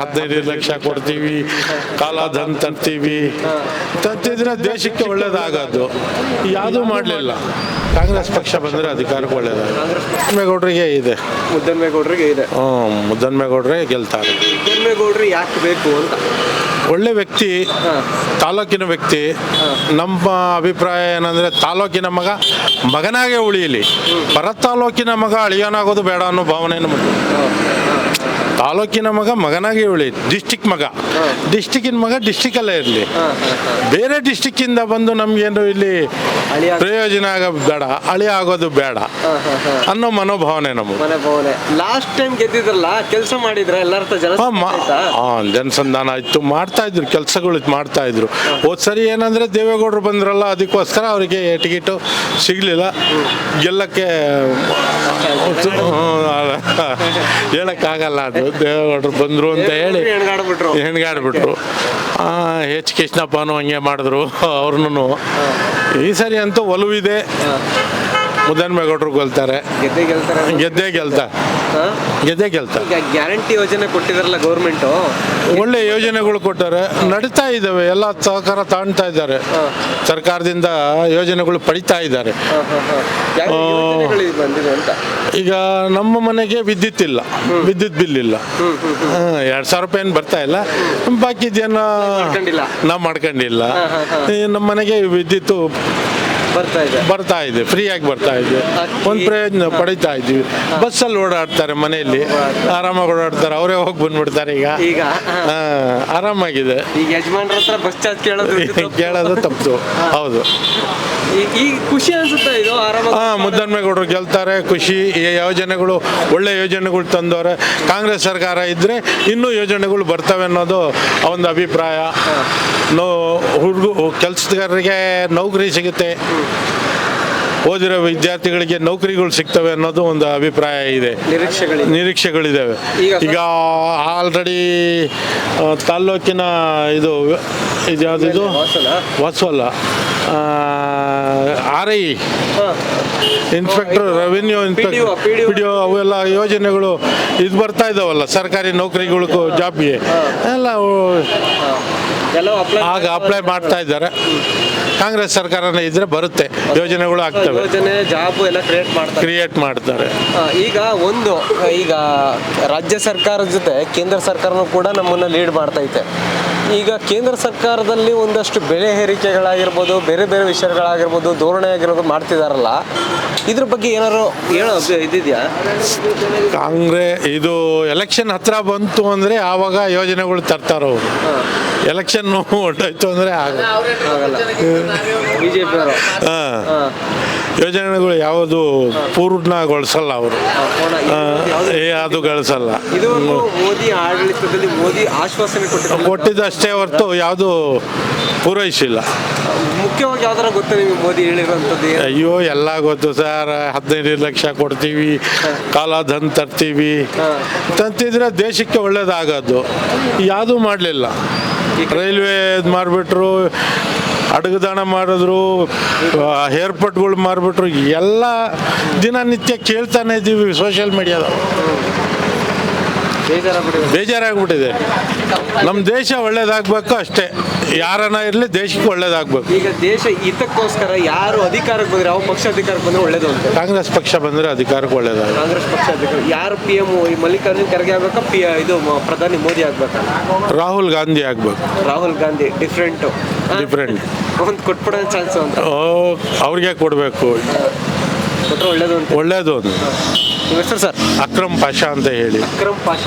ಹದಿನೈದು ಲಕ್ಷ ಕೊಡ್ತೀವಿ ಕಾಲಾಧನ್ ತರ್ತೀವಿ. ತಂತಿದ್ರೆ ದೇಶಕ್ಕೆ ಒಳ್ಳೇದಾಗೋದು. ಯಾವುದೂ ಮಾಡಲಿಲ್ಲ. ಕಾಂಗ್ರೆಸ್ ಪಕ್ಷ ಬಂದರೆ ಅಧಿಕಾರಕ್ಕೆ ಒಳ್ಳೇದಾಗ ಮುದ್ದನ್ಮೇಗೌಡರಿಗೆ ಇದೆ. ಮುದ್ದನ್ಮೇಗೌಡರಿಗೆ ಇದೆ. ಹ್ಞೂ ಮುದ್ದನ್ಮೇಗೌಡ್ರೆ ಗೆಲ್ತಾರೆ. ಮುದ್ದನ್ಮೇಗೌಡರು ಯಾಕೆ ಬೇಕು ಅಂತ. ಒಳ್ಳೆ ವ್ಯಕ್ತಿ ತಾಲೂಕಿನ ವ್ಯಕ್ತಿ. ನಮ್ಮ ಅಭಿಪ್ರಾಯ ಏನಂದರೆ ತಾಲೂಕಿನ ಮಗ ಮಗನಾಗೆ ಉಳಿಯಲಿ. ಪರ ತಾಲೂಕಿನ ಮಗ ಅಳಿಯನಾಗೋದು ಬೇಡ ಅನ್ನೋ ಭಾವನೆ ನಮಗೆ ತಾಲೂಕಿನ ಮಗ ಮಗನಾಗಿ ಉಳಿ ಡಿಸ್ಟಿಕ್ ಮಗ. ಡಿಸ್ಟಿಕ್ಕಿನ ಮಗ ಡಿಸ್ಟಿಕಲ್ಲೇ ಇರಲಿ. ಬೇರೆ ಡಿಸ್ಟಿಕ್ಕಿಂದ ಬಂದು ನಮಗೇನು ಇಲ್ಲಿ ಪ್ರಯೋಜನ ಆಗ ಬೇಡ ಅಳಿ ಆಗೋದು ಬೇಡ ಅನ್ನೋ ಮನೋಭಾವನೆ ನಮಗೆ ಲಾಸ್ಟ್ ಟೈಮ್ ಗೆದ್ದಿದ್ರಲ್ಲ ಕೆಲಸ ಮಾಡಿದ್ರ ಎಲ್ಲರ ಹತ್ರ ಜನ ಹಾ, ಮಾ- ಆಯ್ತಾ? ಜನಸಂಧಾನ ಇತ್ತು ಮಾಡ್ತಾ ಇದ್ರು ಕೆಲಸಗಳು ಮಾಡ್ತಾ ಇದ್ರು. ಹೋದ್ ಸರಿ ಏನಂದ್ರೆ ದೇವೇಗೌಡರು ಬಂದ್ರಲ್ಲ ಅದಕ್ಕೋಸ್ಕರ ಅವರಿಗೆ ಟಿಕೆಟು ಸಿಗ್ಲಿಲ್ಲ. ಗೆಲ್ಲಕ್ಕೆ ಹೇಳಕ್ಕಾಗಲ್ಲ ಅದು. ದೇವೇಗೌಡರು ಬಂದ್ರು ಅಂತ ಹೇಳಿ ಹೆಣ್ಗಾಡ್ಬಿಟ್ರು? ಎಚ್ ಕೃಷ್ಣಪ್ಪನು ಹಂಗೆ ಮಾಡಿದ್ರು ಅವ್ರನ್ನು. ಈ ಸರಿ ಅಂತೂ ಒಲವಿದೆ. ಮುದ್ದನ್ಮೇಗೌಡರು ಗೆಲ್ತಾರೆ. ಗೆದ್ದೇ ಗೆಲ್ತಾರೆ. ಗೆದ್ದೇ ಗೆಲ್ತಾ ಹಾ? ಗೆದ್ದೇ ಗೆಲ್ತಾ? ಈಗ ಗ್ಯಾರಂಟಿ ಯೋಜನೆ ಕೊಟ್ಟಿದಾರಲ್ಲ ಗೌರ್ಮೆಂಟ್. ಒಳ್ಳೆ ಯೋಜನೆಗಳು ಕೊಟ್ಟಾರೆ ನಡೀತಾ ಇದ್ದಾವೆ ಎಲ್ಲ ಸಹಕಾರ ತಾಣ್ತಾ ಇದ್ದಾರೆ. ಸರ್ಕಾರದಿಂದ ಯೋಜನೆಗಳು ಪಡಿತಾ ಇದ್ದಾರೆ. ಈಗ ನಮ್ಮ ಮನೆಗೆ ವಿದ್ಯುತ್ ಇಲ್ಲ ವಿದ್ಯುತ್ ಬಿಲ್ ಇಲ್ಲ. ಎರಡ್ ಸಾವಿರ ರೂಪಾಯಿ ಏನು ಬರ್ತಾ ಇಲ್ಲ. ಬಾಕಿ ಮಾಡ್ಕೊಂಡಿಲ್ಲ. ನಾವು ಮಾಡ್ಕೊಂಡಿಲ್ಲ. ನಮ್ಮ ಮನೆಗೆ ವಿದ್ಯುತ್ ಬರ್ತಾ ಇದೆ. ಬರ್ತಾ ಇದೆ ಫ್ರೀಯಾಗಿ ಬರ್ತಾ ಇದೆ. ಒಂದು ಪ್ರಯೋಜನ ಪಡಿತಾ ಇದ್ದೀವಿ. ಬಸ್ಸಲ್ಲಿ ಓಡಾಡ್ತಾರೆ ಮನೆಯಲ್ಲಿ. ಆರಾಮಾಗಿ ಓಡಾಡ್ತಾರೆ. ಅವರೇ ಹೋಗಿ ಬಂದ್ಬಿಡ್ತಾರೆ ಈಗ. ಈಗ ಆರಾಮಾಗಿದೆ. ಈಗ ಯಜಮಾನ್ರ ಹತ್ರ ಬಸ್ ಚಾರ್ಜ್ ಕೇಳೋದು ಕೇಳೋದು ತಪ್ಪು. ಹೌದು. ಈ- ಈ ಖುಷಿ ಅನ್ಸುತ್ತೆ ಇದು? ಆರಾಮ ಹಾ ಮುದ್ದನ್ಮೇಗೌಡರು ಗೆಲ್ತಾರೆ ಖುಷಿ. ಈ ಯೋಜನೆಗಳು ಒಳ್ಳೆ ಯೋಜನೆಗಳು ತಂದವ್ರೆ. ಕಾಂಗ್ರೆಸ್ ಸರ್ಕಾರ ಇದ್ರೆ ಇನ್ನೂ ಯೋಜನೆಗಳು ಬರ್ತವೆ ಅನ್ನೋದು ಒಂದು ಅಭಿಪ್ರಾಯ. ಹುಡುಗ ಕೆಲಸಗಾರರಿಗೆ ನೌಕರಿ ಸಿಗುತ್ತೆ. ಓದಿರೋ ವಿದ್ಯಾರ್ಥಿಗಳಿಗೆ ನೌಕರಿಗಳು ಸಿಗ್ತವೆ ಅನ್ನೋದು ಒಂದು ಅಭಿಪ್ರಾಯ ಇದೆ. ನಿರೀಕ್ಷೆಗಳಿದೆ. ನಿರೀಕ್ಷೆಗಳಿದ್ದಾವೆ ಈಗ ಆಲ್ರೆಡಿ ತಾಲ್ಲೂಕಿನ ಇದು ಇದು ಯಾವುದಿದು? ವಾಸವಲ್ಲ R I. Inspector revenue inspector. P D O ಅವೆಲ್ಲ ಯೋಜನೆಗಳು ಇದು ಬರ್ತಾ ಇದಾವಲ್ಲ ಸರ್ಕಾರಿ ನೌಕರಿಗಳಿಗೂ ಜಾಬ್ಗೆ. ಎಲ್ಲ ಆಗ ಅಪ್ಲೈ ಮಾಡ್ತಾ ಇದ್ದಾರೆ. ಕಾಂಗ್ರೆಸ್ ಸರ್ಕಾರನೇ ಇದ್ರೆ ಬರುತ್ತೆ. ಯೋಜನೆಗಳು ಆಗ್ತವೆ. ಯೋಜನೆ ಜಾಬ್ ಎಲ್ಲ ಕ್ರಿಯೇಟ್ ಮಾಡ್ತಾರೆ. ಕ್ರಿಯೇಟ್ ಮಾಡ್ತಾರೆ. ಈಗ ಒಂದು ಈಗ ರಾಜ್ಯ ಸರ್ಕಾರದ ಜೊತೆ ಕೇಂದ್ರ ಸರ್ಕಾರನೂ ಕೂಡ ನಮ್ಮನ್ನ ಲೀಡ್ ಮಾಡ್ತೈತೆ. ಈಗ ಕೇಂದ್ರ ಸರ್ಕಾರದಲ್ಲಿ ಒಂದಷ್ಟು ಬೆಲೆ ಏರಿಕೆಗಳಾಗಿರ್ಬೋದು ಬೇರೆ ಬೇರೆ ವಿಷಯಗಳಾಗಿರ್ಬೋದು ಧೋರಣೆ ಆಗಿರೋದು ಮಾಡ್ತಿದಾರಲ್ಲ ಇದ್ರ ಬಗ್ಗೆ ಏನಾದ್ರು ಹೇಳೋ ಇದಿದೆಯಾ? ಕಾಂಗ್ರೆ ಇದು ಎಲೆಕ್ಷನ್ ಹತ್ರ ಬಂತು ಅಂದ್ರೆ ಆವಾಗ ಯೋಜನೆಗಳು ತರ್ತಾರ ಅವರು. ಎಲೆಕ್ಷನ್ ಹೊರಟೋಯ್ತು ಅಂದ್ರೆ ಹಾ. ಯೋಜನೆಗಳು ಯಾವುದು ಪೂರ್ಣಗೊಳಿಸಲ್ಲ ಅವರು. ಅದು ಗಳಿಸಲ್ಲ. ಮೋದಿ ಆಡಳಿತದಲ್ಲಿ ಮೋದಿ ಆಶ್ವಾಸನೆ ಕೊಟ್ಟಿದ್ದಾರೆ. ಕೊಟ್ಟಿದ್ದಷ್ಟೇ ಹೊರತು ಯಾವುದು ಪೂರೈಸಿಲ್ಲ ಮುಖ್ಯವಾಗಿ ಯಾವ್ದಾರ ಗೊತ್ತಾ ನಿಮಗೆ ಮೋದಿ ಅಯ್ಯೋ ಎಲ್ಲ ಗೊತ್ತು ಸರ್. ಹದಿನೈದು ಲಕ್ಷ ಕೊಡ್ತೀವಿ ಕಾಲಾಧನ್ ತರ್ತೀವಿ. ತಂತಿದ್ರೆ ದೇಶಕ್ಕೆ ಒಳ್ಳೇದಾಗೋದು. ಯಾವುದೂ ಮಾಡಲಿಲ್ಲ. ರೈಲ್ವೆ ಮಾಡಿಬಿಟ್ರು ಅಡುಗೆದಾಣ ಮಾಡಿದ್ರು ಏರ್ಪೋರ್ಟ್ಗಳು ಮಾಡಿಬಿಟ್ರು ಎಲ್ಲ ದಿನನಿತ್ಯ ಕೇಳ್ತಾನೆ ಇದ್ದೀವಿ ಸೋಷಿಯಲ್ ಮೀಡಿಯಾದ ಬೇಜಾರಾಗ್ಬಿಟ್ಟಿದೆ. ನಮ್ಮ ದೇಶ ಒಳ್ಳೇದಾಗಬೇಕು ಅಷ್ಟೇ. ಯಾರನ್ನ ಇರಲಿ ದೇಶಕ್ಕೆ ಒಳ್ಳೇದಾಗಬೇಕು. ಈಗ ದೇಶ ಹಿತಕ್ಕೋಸ್ಕರ ಯಾರು ಅಧಿಕಾರಕ್ಕೆ ಬಂದ್ರೆ ಯಾವ ಪಕ್ಷ ಅಧಿಕಾರಕ್ಕೆ ಬಂದ್ರೆ ಒಳ್ಳೇದು ಅಂತ? ಕಾಂಗ್ರೆಸ್ ಪಕ್ಷ ಬಂದರೆ ಅಧಿಕಾರಕ್ಕೆ ಒಳ್ಳೇದಾಗ ಕಾಂಗ್ರೆಸ್ ಪಕ್ಷ ಅಧಿಕಾರ ಯಾರು ಪಿ ಎಂ ಮಲ್ಲಿಕಾರ್ಜುನ್ ಖರ್ಗೆ ಆಗ್ಬೇಕಾ ಪಿ ಇದು ಮ- ಪ್ರಧಾನಿ ಮೋದಿ ಆಗ್ಬೇಕಾ? ರಾಹುಲ್ ಗಾಂಧಿ ಆಗಬೇಕು. ರಾಹುಲ್ ಗಾಂಧಿ ಡಿಫ್ರೆಂಟ್ ಡಿಫ್ರೆಂಟ್ ಒಂದು ಕೊಟ್ಬಿಡೋ ಚಾನ್ಸ್ ಅಂತ. ಅವ್ರಿಗೆ ಕೊಡಬೇಕು. ಒಳ್ಳೇದು ಅಂತ. ಒಳ್ಳೇದು ಅದು ನಿಮ್ಮ ಹೆಸರು ಸರ್? ಅಕ್ರಮ್ ಪಾಷಾ ಅಂತ ಹೇಳಿ. ಅಕ್ರಮ್ ಪಾಷಾ.